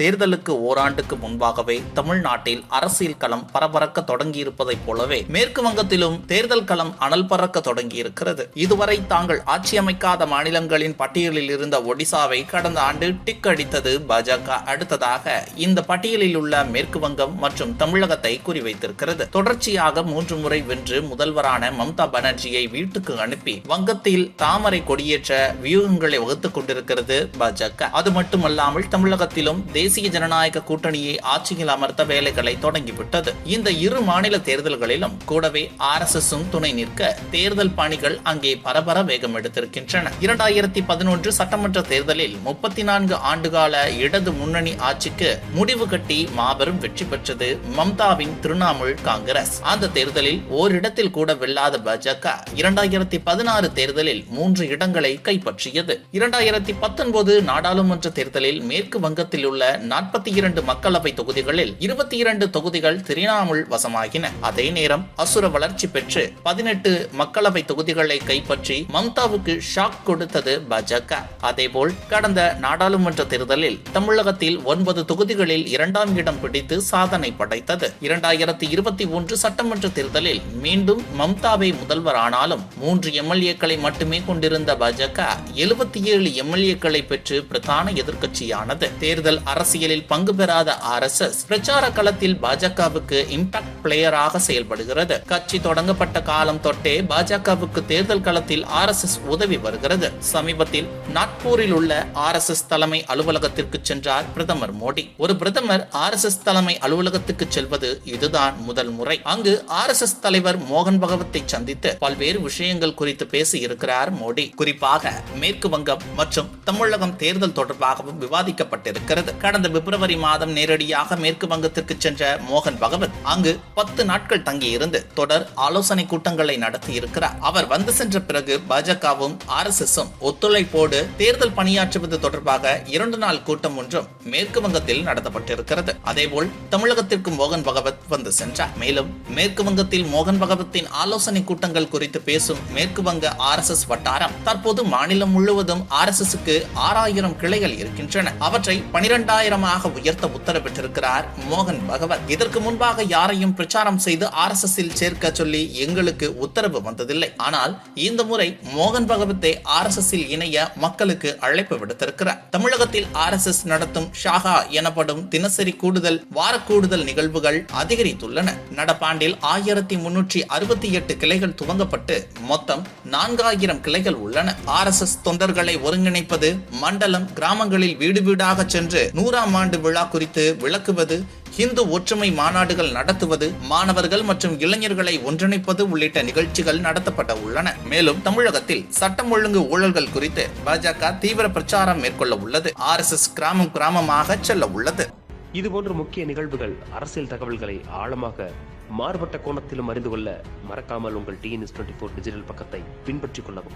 தேர்தலுக்கு ஓராண்டுக்கு முன்பாகவே தமிழ்நாட்டில் அரசியல் களம் பரபரக்க தொடங்கியிருப்பதைப் போலவே மேற்கு வங்கத்திலும் தேர்தல் களம் அனல் பறக்க தொடங்கியிருக்கிறது. இதுவரை தாங்கள் ஆட்சி அமைக்காத மாநிலங்களின் பட்டியலில் இருந்த ஒடிசாவை கடந்த ஆண்டு டிக் அடித்தது பாஜக. அடுத்ததாக இந்த பட்டியலில் உள்ள மேற்கு வங்கம் மற்றும் தமிழகத்தை குறிவைத்திருக்கிறது. தொடர்ச்சியாக மூன்று முறை வென்று முதல்வரான மம்தா பானர்ஜியை வீட்டுக்கு அனுப்பி வங்கத்தில் தாமரை கொடியேற்ற வியூகங்களை வகுத்துக் கொண்டிருக்கிறது பாஜக. அது மட்டுமல்லாமல் தமிழகத்திலும் தேசிய தேசிய ஜனநாயக கூட்டணியை ஆட்சியில் அமர்த்த வேலைகளை தொடங்கிவிட்டது. இந்த இரு மாநில தேர்தல்களிலும் கூடவே ஆர் எஸ் துணை நிற்க தேர்தல் பணிகள் அங்கே பரபர வேகம் எடுத்திருக்கின்றன. இரண்டாயிரத்தி பதினொன்று சட்டமன்ற தேர்தலில் முப்பத்தி நான்கு ஆண்டுகால இடது முன்னணி ஆட்சிக்கு முடிவு கட்டி மாபெரும் வெற்றி பெற்றது மம்தாவின் திரிணாமுல் காங்கிரஸ். அந்த தேர்தலில் ஓரிடத்தில் கூட வெல்லாத பாஜக இரண்டாயிரத்தி பதினாறு தேர்தலில் மூன்று இடங்களை கைப்பற்றியது. இரண்டாயிரத்தி பத்தொன்பது நாடாளுமன்ற தேர்தலில் மேற்கு வங்கத்தில் உள்ள நாற்பத்தி இரண்டு மக்களவை தொகுதிகளில் இருபத்தி இரண்டு தொகுதிகள் திரிணாமுல் வசமாகின. அதே நேரம் அசுர வளர்ச்சி பெற்று பதினெட்டு மக்களவை தொகுதிகளை கைப்பற்றி மம்தாவுக்கு ஷாக் கொடுத்தது பாஜக. அதேபோல் கடந்த நாடாளுமன்ற தேர்தலில் தமிழகத்தில் ஒன்பது தொகுதிகளில் இரண்டாம் இடம் பிடித்து சாதனை படைத்தது. இரண்டாயிரத்தி இருபத்தி ஒன்று சட்டமன்ற தேர்தலில் மீண்டும் மம்தாவை முதல்வர் ஆனாலும் மூன்று எம்எல்ஏக்களை மட்டுமே கொண்டிருந்த பாஜக எழுபத்தி ஏழு எம்எல்ஏக்களை பெற்று பிரதான எதிர்க்கட்சியானது. தேர்தல் அரசு அரசியலில் பங்கு பெறாத ஆர் எஸ் எஸ் பிரச்சார களத்தில் பாஜகவுக்கு இம்பாக்ட் பிளேயராக செயல்படுகிறது. கட்சி தொடங்கப்பட்ட காலம் தொட்டே பாஜகவுக்கு தேர்தல் களத்தில் ஆர் எஸ் எஸ் உதவி வருகிறது. சமீபத்தில் நாக்பூரில் உள்ள ஆர் எஸ் எஸ் தலைமை அலுவலகத்திற்கு சென்றார் பிரதமர் மோடி. ஒரு பிரதமர் ஆர் எஸ் எஸ் தலைமை அலுவலகத்துக்கு செல்வது இதுதான் முதல் முறை. அங்கு ஆர் எஸ் எஸ் தலைவர் மோகன் பகவத்தை சந்தித்து பல்வேறு விஷயங்கள் குறித்து பேசி இருக்கிறார் மோடி. குறிப்பாக மேற்கு வங்கம் மற்றும் தமிழகம் தேர்தல் தொடர்பாகவும் விவாதிக்கப்பட்டிருக்கிறது. கடந்த பிப்ரவரி மாதம் நேரடியாக மேற்கு வங்கத்திற்கு சென்ற மோகன் பகவத் அங்கு பத்து நாட்கள் தங்கியிருந்து தொடர் ஆலோசனை கூட்டங்களை நடத்தி இருக்கிறார் அவர் வந்து சென்ற பிறகு பாஜகவும் ஆர் எஸ் எஸ் ஒத்துழைப்போடு தேர்தல் பணியாற்றுவது தொடர்பாக இரண்டு நாள் கூட்டம் ஒன்றும் மேற்கு வங்கத்தில் நடத்தப்பட்டிருக்கிறது. அதேபோல் தமிழகத்திற்கு மோகன் பகவத் வந்து சென்றார். மேலும் மேற்கு வங்கத்தில் மோகன் பகவத்தின் ஆலோசனை கூட்டங்கள் குறித்து பேசும் மேற்கு வங்க ஆர் எஸ் எஸ் வட்டாரம் தற்போது மாநிலம் முழுவதும் ஆர் எஸ் எஸ் ஆறாயிரம் கிளைகள் இருக்கின்றன. அவற்றை பனிரெண்டாயிரம் பத்தாயிரமாக உயர்த்த உத்தரவிட்டிருக்கிறார் மோகன் பகவத். இதற்கு முன்பாக யாரையும் பிரச்சாரம் செய்து ஆர் எஸ் எஸ் சேர்க்க சொல்லி எங்களுக்கு உத்தரவு வந்ததில்லை. ஆனால் இந்த முறை மோகன் பகவத்தை ஆர் எஸ் எஸ் இணைய மக்களுக்கு அழைப்பு விடுத்திருக்கிறார். தமிழகத்தில் ஆர் எஸ் எஸ் நடத்தும் ஷாகா எனப்படும் தினசரி கூடுதல் வார கூடுதல் நிகழ்வுகள் அதிகரித்துள்ளன. நடப்பாண்டில் ஆயிரத்தி முன்னூற்றி அறுபத்தி எட்டு கிளைகள் துவங்கப்பட்டு மொத்தம் நான்காயிரம் கிளைகள் உள்ளன. ஆர் எஸ் எஸ் தொண்டர்களை ஒருங்கிணைப்பது மண்டலம் கிராமங்களில் வீடு வீடாக சென்று நூறாம் ஆண்டு விழா குறித்து விளக்குவது இந்து ஒற்றுமை மாநாடுகள் நடத்துவது மாணவர்கள் மற்றும் இளைஞர்களை ஒன்றிணைப்பது உள்ளிட்ட நிகழ்ச்சிகள் நடத்தப்பட உள்ளன. மேலும் தமிழகத்தில் சட்டம் ஒழுங்கு ஊழல்கள் குறித்து பாஜக தீவிர பிரச்சாரம் மேற்கொள்ள உள்ளது. ஆர் எஸ் எஸ் கிராமம் கிராமமாக செல்ல உள்ளது. இதுபோன்ற முக்கிய நிகழ்வுகள் அரசியல் தகவல்களை ஆழமாக மாறுபட்ட கோணத்திலும் அறிந்து கொள்ள மறக்காமல் உங்கள் டிஎன்எஸ் டுவெண்ட்டி ஃபோர் டிஜிட்டல் பக்கத்தை பின்பற்றிக் கொள்ளவும்.